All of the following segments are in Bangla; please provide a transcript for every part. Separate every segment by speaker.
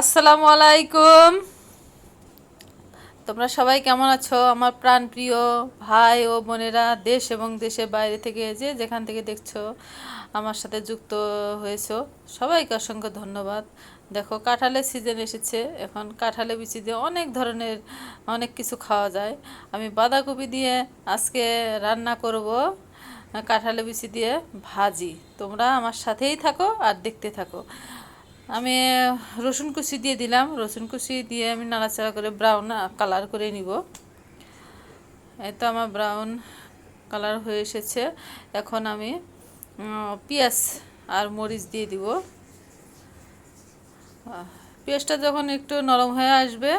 Speaker 1: আসসালামু আলাইকুম। তোমরা সবাই কেমন আছো? আমার প্রাণ প্রিয় ভাই ও বোনেরা দেশ এবং দেশের বাইরে থেকে যে যেখান থেকে দেখছ, আমার সাথে যুক্ত হয়েছো, সবাইকে অসংখ্য ধন্যবাদ। দেখো কাঁঠালের সিজন এসেছে। এখন কাঁঠালে বিচি দিয়ে অনেক ধরনের অনেক কিছু খাওয়া যায়। আমি বাঁধাকপি দিয়ে আজকে রান্না করব, কাঁঠালে বিচি দিয়ে ভাজি। তোমরা আমার সাথেই থাকো আর দেখতে থাকো। আমি রসুন কুচি দিয়ে দিলাম। রসুন কুচি দিয়ে আমি নাড়াচাড়া করে ব্রাউন কালার করে নিব। তো আমার ব্রাউন কালার হয়ে এসেছে। এখন আমি পেঁয়াজ আর মরিচ দিয়ে দিব। পেঁয়াজটা যখন একটু নরম হয়ে আসবে,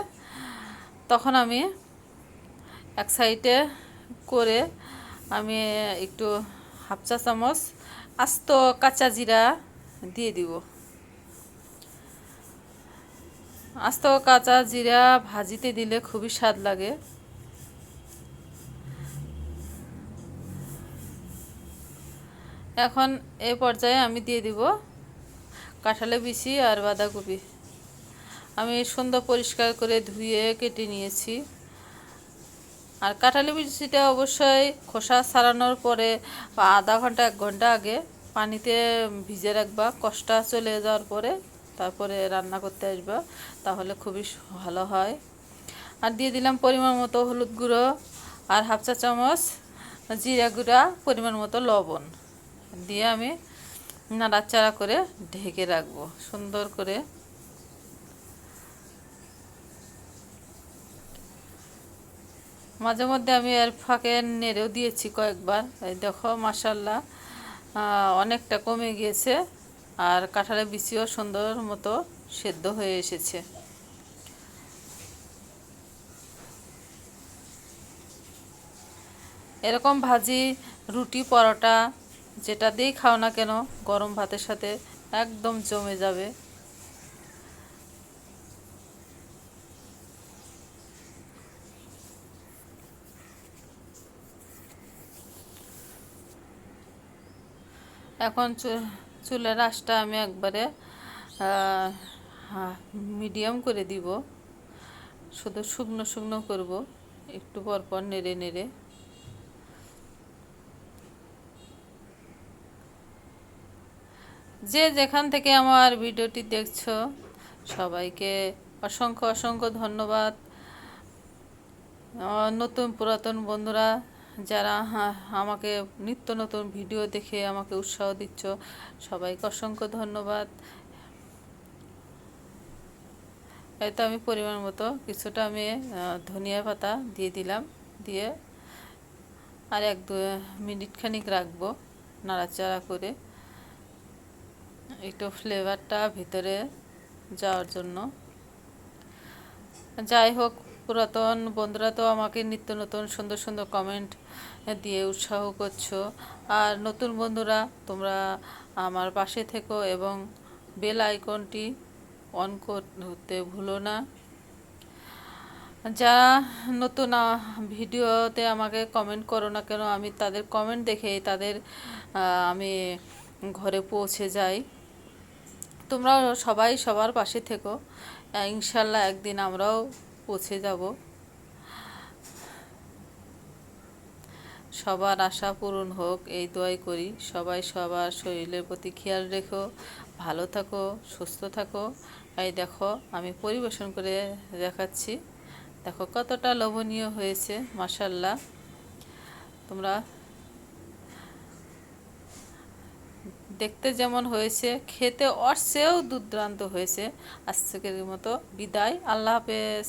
Speaker 1: তখন আমি এক সাইডে করে আমি একটু হাফ চা চামচ আস্ত কাঁচা জিরা দিয়ে দিব। আস্ত কাঁচা জিরা ভাজিতে দিলে খুবই স্বাদ লাগে। এখন এ পর্যায়ে আমি দিয়ে দিব কাঁঠালে বিচি আর বাঁধাকপি। আমি সুন্দর পরিষ্কার করে ধুয়ে কেটে নিয়েছি। আর কাঁঠালি বিচিটা অবশ্যই খোসা ছাড়ানোর পরে আধা ঘণ্টা, এক ঘণ্টা আগে পানিতে ভিজে রাখবা। কষ্টা চলে যাওয়ার পরে তারপরে রান্না করতে আসবা, তাহলে খুবই ভালো হয়। আর দিয়ে দিলাম পরিমাণ মতো হলুদ গুঁড়ো আর হাফ চা চামচ জিরা গুঁড়া, পরিমাণ মতো লবণ। দিয়ে আমি নাড়াচাড়া করে ঢেকে রাখব, সুন্দর করে। মাঝে মধ্যে আমি এর ফাঁকে নেড়েও দিয়েছি কয়েকবার। এই দেখো মাসাল্লাহ অনেকটা কমে গিয়েছে। আর কাঁঠালের বিচিও সুন্দর মতো সেদ্ধ হয়ে এসেছে। এরকম ভাজি, রুটি, পরোটা, যেটা দিয়েই খাও না কেন, গরম ভাতের সাথে একদম জমে যাবে। এখন চুলের আঁচটা আমি একবারে মিডিয়াম করে দিব। শুধু শুকনো শুকনো করব, একটু পর পর নেড়ে নেড়ে। যে যেখান থেকে আমার ভিডিওটি দেখছ, সবাইকে অসংখ্য অসংখ্য ধন্যবাদ। নতুন পুরাতন বন্ধুরা যারা হা- আমাকে নিত্য নতুন ভিডিও দেখে আমাকে উৎসাহ দিচ্ছ, সবাইকে অসংখ্য ধন্যবাদ। তো আমি পরিমাণ মতো কিছুটা আমি ধনিয়া পাতা দিয়ে দিলাম, দিয়ে আর এক দু মিনিট খানিক রাখব নাড়াচাড়া করে। একটু ফ্লেভারটা ভিতরে যাওয়ার জন্য। যাই হোক পুরাতন বন্ধুরা তো আমাকে নিত্য নতুন সুন্দর সুন্দর কমেন্ট দিয়ে উৎসাহ করছ। আর নতুন বন্ধুরা, তোমরা আমার পাশে থেকো এবং বেল আইকনটি অন করতে ভুলো না। যারা নতুন ভিডিওতে আমাকে কমেন্ট করো না কেন, আমি তাদের কমেন্ট দেখে তাদের আমি ঘরে পৌঁছে যাই। তোমরা সবাই সবার পাশে থেকো। ইনশাল্লাহ একদিন আমরাও পৌঁছে যাব। সবার আশা পূরণ হোক, এই দোয়াই করি। সবাই সবার শরীরের প্রতি খেয়াল রেখো, ভালো থাকো, সুস্থ থাকো। এই দেখো, আমি পরিবেশন করে দেখাচ্ছি। দেখো, কতটা লোভনীয় হয়েছে মাসাল্লাহ তোমরা দেখতে যেমন হয়েছে, খেতে অর চেয়েও দুর্দান্ত হয়েছে। আজকের মতো বিদায়। আল্লাহ হাফেজ।